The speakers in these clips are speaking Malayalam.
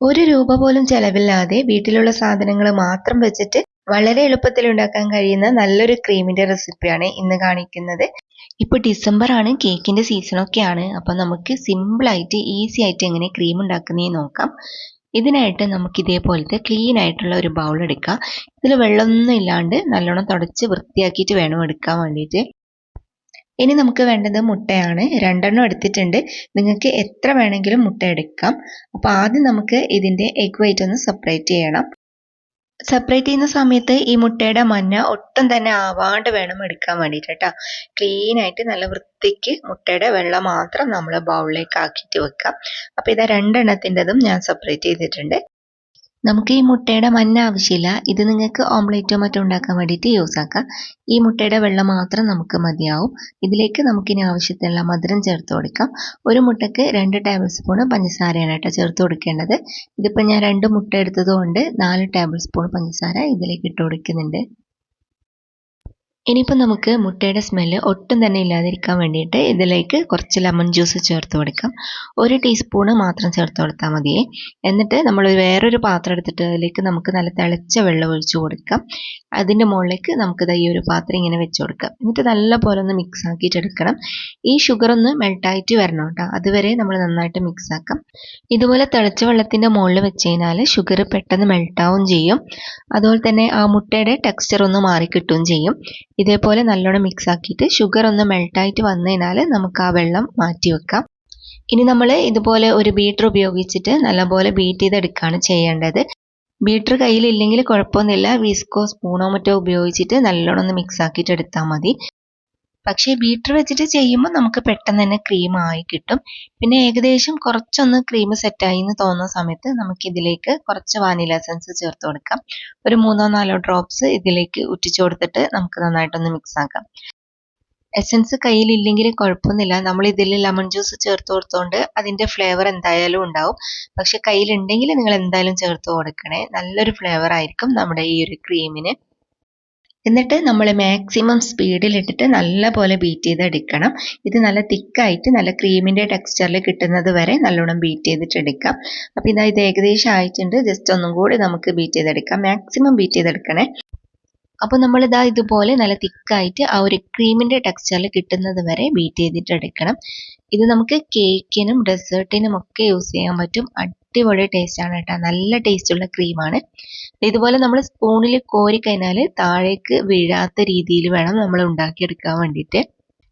ഒരു രൂപ പോലും ചെലവില്ലാതെ വീട്ടിലുള്ള സാധനങ്ങൾ മാത്രം വെച്ചിട്ട് വളരെ എളുപ്പത്തിൽ ഉണ്ടാക്കാൻ കഴിയുന്ന നല്ലൊരു ക്രീമിന്റെ റെസിപ്പിയാണ് ഇന്ന് കാണിക്കുന്നത്. ഇപ്പൊ ഡിസംബർ ആണ് കേക്കിന്റെ സീസൺ ഒക്കെയാണ്. അപ്പൊ നമുക്ക് സിമ്പിൾ ആയിട്ട് ഈസി ആയിട്ട് എങ്ങനെ ക്രീം ഉണ്ടാക്കുന്നേ നോക്കാം. ഇതിനായിട്ട് നമുക്ക് ഇതേപോലത്തെ ക്ലീൻ ആയിട്ടുള്ള ഒരു ബൗൾ എടുക്കാം. ഇതിൽ വെള്ളമൊന്നും ഇല്ലാണ്ട് നല്ലോണം തുടച്ച് വൃത്തിയാക്കിയിട്ട് വേണം എടുക്കാൻ വേണ്ടിയിട്ട്. ഇനി നമുക്ക് വേണ്ടത് മുട്ടയാണ്. രണ്ടെണ്ണം എടുത്തിട്ടുണ്ട്. നിങ്ങൾക്ക് എത്ര വേണമെങ്കിലും മുട്ട എടുക്കാം. അപ്പോൾ ആദ്യം നമുക്ക് ഇതിന്റെ എഗ് വൈറ്റ് ഒന്ന് സെപ്പറേറ്റ് ചെയ്യണം. സെപ്പറേറ്റ് ചെയ്യുന്ന സമയത്ത് ഈ മുട്ടയുടെ മഞ്ഞ ഒട്ടും തന്നെ ആവാണ്ട് വേണം എടുക്കാൻ വേണ്ടിയിട്ട് കേട്ടോ. ക്ലീൻ ആയിട്ട് നല്ല വൃത്തിക്ക് മുട്ടയുടെ വെള്ളം മാത്രം നമ്മൾ ബൗളിലേക്ക് ആക്കിയിട്ട് വെക്കാം. അപ്പോൾ ഇതാ രണ്ടെണ്ണത്തിന്റെതും ഞാൻ സെപ്പറേറ്റ് ചെയ്തിട്ടുണ്ട്. നമുക്ക് ഈ മുട്ടയുടെ മഞ്ഞ ആവശ്യമില്ല. ഇത് നിങ്ങൾക്ക് ഓംലേറ്റോ മറ്റോ ഉണ്ടാക്കാൻ വേണ്ടിയിട്ട് യൂസ് ആക്കാം. ഈ മുട്ടയുടെ വെള്ളം മാത്രം നമുക്ക് മതിയാവും. ഇതിലേക്ക് നമുക്കിനി ആവശ്യത്തിനുള്ള മധുരം ചേർത്ത് കൊടുക്കാം. ഒരു മുട്ടയ്ക്ക് രണ്ട് ടേബിൾ സ്പൂൺ പഞ്ചസാരയാണ് കേട്ടോ ചേർത്ത് കൊടുക്കേണ്ടത്. ഇതിപ്പോൾ ഞാൻ രണ്ട് മുട്ട എടുത്തത് കൊണ്ട് നാല് ടേബിൾ സ്പൂൺ പഞ്ചസാര ഇതിലേക്ക് ഇട്ട് കൊടുക്കുന്നുണ്ട്. ഇനിയിപ്പോൾ നമുക്ക് മുട്ടയുടെ സ്മെല്ല് ഒട്ടും തന്നെ ഇല്ലാതിരിക്കാൻ വേണ്ടിയിട്ട് ഇതിലേക്ക് കുറച്ച് ലെമൺ ജ്യൂസ് ചേർത്ത് കൊടുക്കാം. ഒരു ടീസ്പൂണ് മാത്രം ചേർത്ത് കൊടുത്താൽ മതിയേ എന്നിട്ട് നമ്മൾ വേറൊരു പാത്രം എടുത്തിട്ട് അതിലേക്ക് നമുക്ക് നല്ല തിളച്ച വെള്ളം ഒഴിച്ചു കൊടുക്കാം. അതിന്റെ മുകളിലേക്ക് നമുക്ക് ഈ ഒരു പാത്രം ഇങ്ങനെ വെച്ച് കൊടുക്കാം. എന്നിട്ട് നല്ല പോലെ ഒന്ന് മിക്സ് ആക്കിയിട്ട് എടുക്കണം. ഈ ഷുഗർ ഒന്ന് മെൽട്ടായിട്ട് വരണം കേട്ടോ. അതുവരെ നമ്മൾ നന്നായിട്ട് മിക്സ് ആക്കാം. ഇതുപോലെ തിളച്ച വെള്ളത്തിന്റെ മുകളിൽ വെച്ച് കഴിഞ്ഞാൽ ഷുഗർ പെട്ടെന്ന് മെൽട്ടാവും ചെയ്യും. അതുപോലെ തന്നെ ആ മുട്ടയുടെ ടെക്സ്ചർ ഒന്ന് മാറിക്കിട്ടുകയും ചെയ്യും. ഇതേപോലെ നല്ലോണം മിക്സ് ആക്കിയിട്ട് ഷുഗർ ഒന്ന് മെൽട്ടായിട്ട് വന്നതിനാൽ നമുക്ക് ആ വെള്ളം മാറ്റി വെക്കാം. ഇനി നമ്മൾ ഇതുപോലെ ഒരു ബീറ്റർ ഉപയോഗിച്ചിട്ട് നല്ലപോലെ ബീറ്റ് ചെയ്തെടുക്കുകയാണ് ചെയ്യേണ്ടത്. ബീറ്റർ കയ്യിലില്ലെങ്കിൽ കുഴപ്പമൊന്നുമില്ല. വിസ്കോ സ്പൂണോ മറ്റോ ഉപയോഗിച്ചിട്ട് നല്ലോണം ഒന്ന് മിക്സ് ആക്കിയിട്ട് എടുത്താൽ മതി. പക്ഷേ ബീറ്റർ വെച്ചിട്ട് ചെയ്യുമ്പോൾ നമുക്ക് പെട്ടെന്ന് തന്നെ ക്രീം ആയി കിട്ടും. പിന്നെ ഏകദേശം കുറച്ചൊന്ന് ക്രീം സെറ്റായി എന്ന് തോന്നുന്ന സമയത്ത് നമുക്ക് ഇതിലേക്ക് കുറച്ച് വാനില എസൻസ് ചേർത്ത് കൊടുക്കാം. ഒരു മൂന്നോ നാലോ ഡ്രോപ്സ് ഇതിലേക്ക് ഉറ്റിച്ചു കൊടുത്തിട്ട് നമുക്ക് നന്നായിട്ടൊന്ന് മിക്സ് ആക്കാം. എസൻസ് കയ്യിലില്ലെങ്കിൽ കുഴപ്പമൊന്നുമില്ല. നമ്മൾ ഇതിൽ ലെമൺ ജ്യൂസ് ചേർത്ത് കൊടുത്തോണ്ട് അതിന്റെ ഫ്ലേവർ എന്തായാലും ഉണ്ടാവും. പക്ഷെ കയ്യിലുണ്ടെങ്കിൽ നിങ്ങൾ എന്തായാലും ചേർത്ത് കൊടുക്കണേ. നല്ലൊരു ഫ്ലേവർ ആയിരിക്കും നമ്മുടെ ഈ ഒരു ക്രീമിന് എന്നിട്ട് നമ്മൾ മാക്സിമം സ്പീഡിലിട്ടിട്ട് നല്ല പോലെ ബീറ്റ് ചെയ്തെടുക്കണം ഇത് നല്ല തിക്കായിട്ട് നല്ല ക്രീമിന്റെ ടെക്സ്ചറിൽ കിട്ടുന്നത് വരെ നല്ലോണം ബീറ്റ് ചെയ്തിട്ട് എടുക്കാം. അപ്പോൾ ഇതാ ഇത് ഏകദേശം ആയിട്ടുണ്ട്. ജസ്റ്റ് ഒന്നും കൂടി നമുക്ക് ബീറ്റ് ചെയ്തെടുക്കാം മാക്സിമം ബീറ്റ് ചെയ്തെടുക്കണേ അപ്പോൾ നമ്മൾ ഇതാ ഇതുപോലെ നല്ല തിക്കായിട്ട് ആ ഒരു ക്രീമിന്റെ ടെക്സ്ചറിൽ കിട്ടുന്നത് വരെ ബീറ്റ് ചെയ്തിട്ട് എടുക്കണം. ഇത് നമുക്ക് കേക്കിനും ഡെസേർട്ടിനും ഒക്കെ യൂസ് ചെയ്യാൻ പറ്റും. അടിപൊളി ടേസ്റ്റ് ആണ് കേട്ടോ നല്ല ടേസ്റ്റുള്ള ക്രീമാണ് ഇതുപോലെ നമ്മൾ സ്പൂണിൽ കോരി കഴിഞ്ഞാൽ താഴേക്ക് വീഴാത്ത രീതിയിൽ വേണം നമ്മൾ ഉണ്ടാക്കിയെടുക്കാൻ വേണ്ടിയിട്ട്.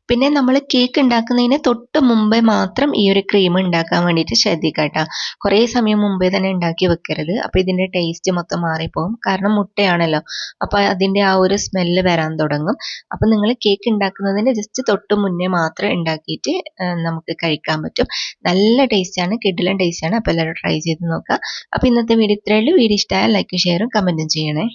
പിന്നെ നമ്മൾ കേക്ക് ഉണ്ടാക്കുന്നതിന് തൊട്ട് മുമ്പേ മാത്രം ഈ ഒരു ക്രീം ഉണ്ടാക്കാൻ വേണ്ടിയിട്ട് ശ്രദ്ധിക്കുക കേട്ടോ കുറേ സമയം മുമ്പേ തന്നെ ഉണ്ടാക്കി വെക്കരുത്. അപ്പോൾ ഇതിന്റെ ടേസ്റ്റ് മൊത്തം മാറിപ്പോകും കാരണം മുട്ടയാണല്ലോ. അപ്പോൾ അതിന്റെ ആ ഒരു സ്മെല്ല് വരാൻ തുടങ്ങും. അപ്പോൾ നിങ്ങൾ കേക്ക് ഉണ്ടാക്കുന്നതിന് ജസ്റ്റ് തൊട്ട് മുന്നേ മാത്രം ഉണ്ടാക്കിയിട്ട് നമുക്ക് കഴിക്കാൻ പറ്റും. നല്ല ടേസ്റ്റാണ് കിഡിലൻ ടേസ്റ്റാണ് അപ്പോൾ എല്ലാവരും ട്രൈ ചെയ്ത് നോക്കുക അപ്പോൾ ഇന്നത്തെ വീഡിയോ ഇത്രേ ഉള്ളൂ. വീഡിയോ ഇഷ്ടമായാൽ ലൈക്കും ഷെയറും കമന്റും ചെയ്യണേ.